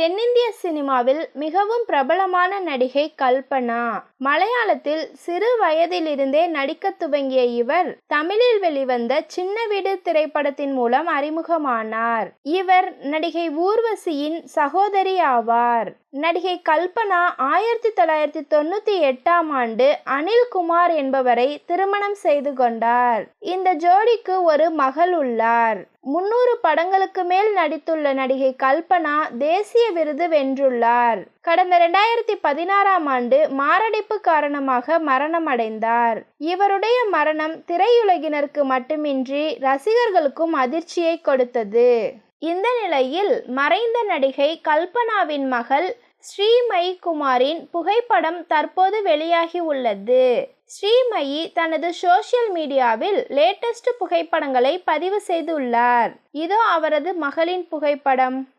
தென்னிந்திய சினிமாவில் மிகவும் பிரபலமான நடிகை கல்பனா. மலையாளத்தில் சிறு வயதிலிருந்தே நடிக்கத் துவங்கிய இவர் தமிழில் வெளிவந்த சின்ன வீடு திரைப்படத்தின் மூலம் அறிமுகமானார். இவர் நடிகை ஊர்வசியின் சகோதரி ஆவார். நடிகை கல்பனா ஆயிரத்தி தொள்ளாயிரத்தி தொண்ணூத்தி எட்டாம் ஆண்டு அனில் குமார் என்பவரை திருமணம் செய்து கொண்டார். இந்த ஜோடிக்கு ஒரு மகள் உள்ளார். முன்னூறு படங்களுக்கு மேல் நடித்துள்ள நடிகை கல்பனா தேசிய விருது வென்றுள்ளார். கடந்த இரண்டாயிரத்தி பதினாறாம் ஆண்டு மாரடைப்பு காரணமாக மரணம் அடைந்தார். இவருடைய மரணம் திரையுலகினருக்கு மட்டுமின்றி ரசிகர்களுக்கும் அதிர்ச்சியை கொடுத்தது. இந்த நிலையில் மறைந்த நடிகை கல்பனாவின் மகள் ஸ்ரீமயி குமாரின் புகைப்படம் தற்போது வெளியாகி உள்ளது ஸ்ரீமயி தனது சோஷியல் மீடியாவில் லேட்டஸ்ட் புகைப்படங்களை பதிவு செய்துள்ளார். இதோ அவரது மகளின் புகைப்படம்.